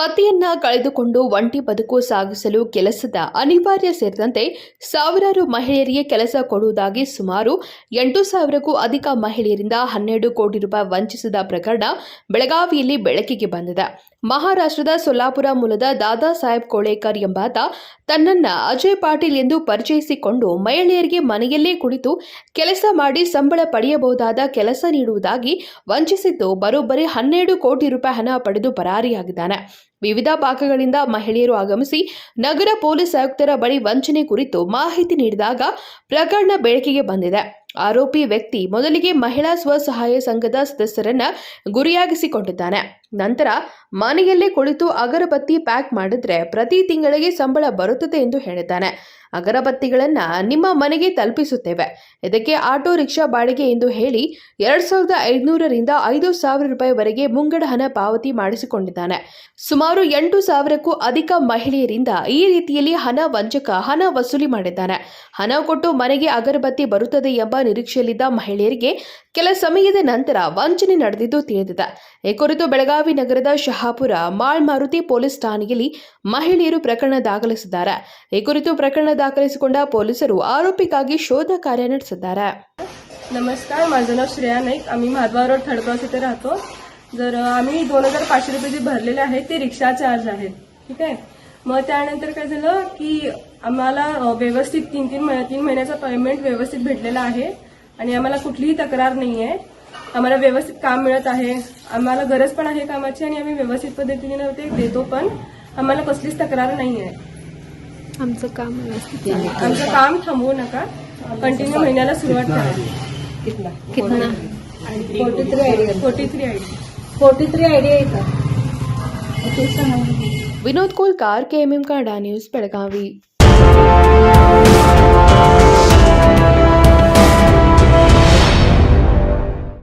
ಪತಿಯನ್ನ ಕಳೆದುಕೊಂಡು ಒಂಟಿ ಬದುಕು ಸಾಗಿಸಲು ಕೆಲಸದ ಅನಿವಾರ್ಯ ಸೇರಿದಂತೆ ಸಾವಿರಾರು ಮಹಿಳೆಯರಿಗೆ ಕೆಲಸ ಕೊಡುವುದಾಗಿ ಸುಮಾರು ಎಂಟು ಸಾವಿರಕ್ಕೂ ಅಧಿಕ ಮಹಿಳೆಯರಿಂದ ಹನ್ನೆರಡು ಕೋಟಿ ರೂಪಾಯಿ ವಂಚಿಸಿದ ಪ್ರಕರಣ ಬೆಳಗಾವಿಯಲ್ಲಿ ಬೆಳಕಿಗೆ ಬಂದಿದೆ. ಮಹಾರಾಷ್ಟ್ರದ ಸೊಲ್ಲಾಪುರ ಮೂಲದ ದಾದಾ ಸಾಹೇಬ್ ಕೋಳೇಕರ್ ಎಂಬಾತ ತನ್ನನ್ನ ಅಜಯ್ ಪಾಟೀಲ್ ಎಂದು ಪರಿಚಯಿಸಿಕೊಂಡು ಮಹಿಳೆಯರಿಗೆ ಮನೆಯಲ್ಲೇ ಕುಳಿತು ಕೆಲಸ ಮಾಡಿ ಸಂಬಳ ಪಡೆಯಬಹುದಾದ ಕೆಲಸ ನೀಡುವುದಾಗಿ ವಂಚಿಸಿದ್ದು, ಬರೋಬ್ಬರಿ ಹನ್ನೆರಡು ಕೋಟಿ ರೂಪಾಯಿ ಹಣ ಪಡೆದು ಪರಾರಿಯಾಗಿದ್ದಾನೆ. ವಿವಿಧ ಭಾಗಗಳಿಂದ ಮಹಿಳೆಯರು ಆಗಮಿಸಿ ನಗರ ಪೊಲೀಸ್ ಆಯುಕ್ತರ ಬಳಿ ವಂಚನೆ ಕುರಿತು ಮಾಹಿತಿ ನೀಡಿದಾಗ ಪ್ರಕರಣ ಬೆಳಕಿಗೆ ಬಂದಿದೆ. ಆರೋಪಿ ವ್ಯಕ್ತಿ ಮೊದಲಿಗೆ ಮಹಿಳಾ ಸ್ವಸಹಾಯ ಸಂಘದ ಸದಸ್ಯರನ್ನ ಗುರಿಯಾಗಿಸಿಕೊಂಡಿದ್ದಾನೆ. ನಂತರ ಮನೆಯಲ್ಲೇ ಕುಳಿತು ಅಗರಬತ್ತಿ ಪ್ಯಾಕ್ ಮಾಡಿದ್ರೆ ಪ್ರತಿ ತಿಂಗಳಿಗೆ ಸಂಬಳ ಬರುತ್ತದೆ ಎಂದು ಹೇಳಿದ್ದಾನೆ. ಅಗರಬತ್ತಿಗಳನ್ನ ನಿಮ್ಮ ಮನೆಗೆ ತಲುಪಿಸುತ್ತೇವೆ. ಇದಕ್ಕೆ ಆಟೋ ರಿಕ್ಷಾ ಬಾಡಿಗೆ ಎಂದು ಹೇಳಿ ಎರಡ್ ಸಾವಿರದ ಐದುನೂರರಿಂದ ಐದು ಸಾವಿರ ರೂಪಾಯಿವರೆಗೆ ಮುಂಗಡ ಹಣ ಪಾವತಿ ಮಾಡಿಸಿಕೊಂಡಿದ್ದಾನೆ. ಸುಮಾರು ಎಂಟು ಸಾವಿರಕ್ಕೂ ಅಧಿಕ ಮಹಿಳೆಯರಿಂದ ಈ ರೀತಿಯಲ್ಲಿ ಹಣ ವಂಚಕ ಹಣ ವಸೂಲಿ ಮಾಡಿದ್ದಾನೆ ಹಣ ಕೊಟ್ಟು ಮನೆಗೆ ಅಗರಬತ್ತಿ ಬರುತ್ತದೆ ಎಂಬ ನಿರೀಕ್ಷೆಯಲ್ಲಿದ್ದ ಮಹಿಳೆಯರಿಗೆ ಕೆಲ ಸಮಯದ ನಂತರ ವಂಚನೆ ನಡೆದಿದ್ದು ತಿಳಿದಿದೆ ಈ ಕುರಿತು ಬೆಳಗಾವಿ ನಗರದ ಶಹಾಪುರ ಮಾಳ್ ಮಾರುತಿ ಪೊಲೀಸ್ ಠಾಣೆಯಲ್ಲಿ ಮಹಿಳೆಯರು ಪ್ರಕರಣ ದಾಖಲಿಸಿದ್ದಾರೆ ಈ ಕುರಿತು ಪ್ರಕರಣ ದಾಖಲಿಸಿಕೊಂಡ ಪೊಲೀಸರು ಆರೋಪಿಗಾಗಿ ಶೋಧ ಕಾರ್ಯ ನಡೆಸಿದ್ದಾರೆ नमस्कार माझं नाव श्रेया नाईक आम्ही महाद्वार रोड थर्डक्रॉस इथे राहतो जर आम्ही दोन हजार पाचशे रुपये जे भरलेले आहेत ते रिक्षा चार्ज आहेत. ठीक आहे? मग त्यानंतर काय झालं की आम्हाला व्यवस्थित तीन तीन महिन्या तीन महिन्याचा पेमेंट व्यवस्थित भेटलेला आहे आणि आम्हाला कुठलीही तक्रार नाही आहे आम्हाला व्यवस्थित काम मिळत आहे. आम्हाला गरज पण आहे कामाची आणि आम्ही व्यवस्थित पद्धतीने ते देतो पण आम्हाला कसलीच तक्रार नाही आहे आमचं काम व्यवस्थित आमचं काम थांबवू नका. कंटिन्यू महिन्याला सुरुवात करा. कितना? Forty three ID forty three ID Vinod Kolkar K M M काडा न्यूज़ बेळगावी।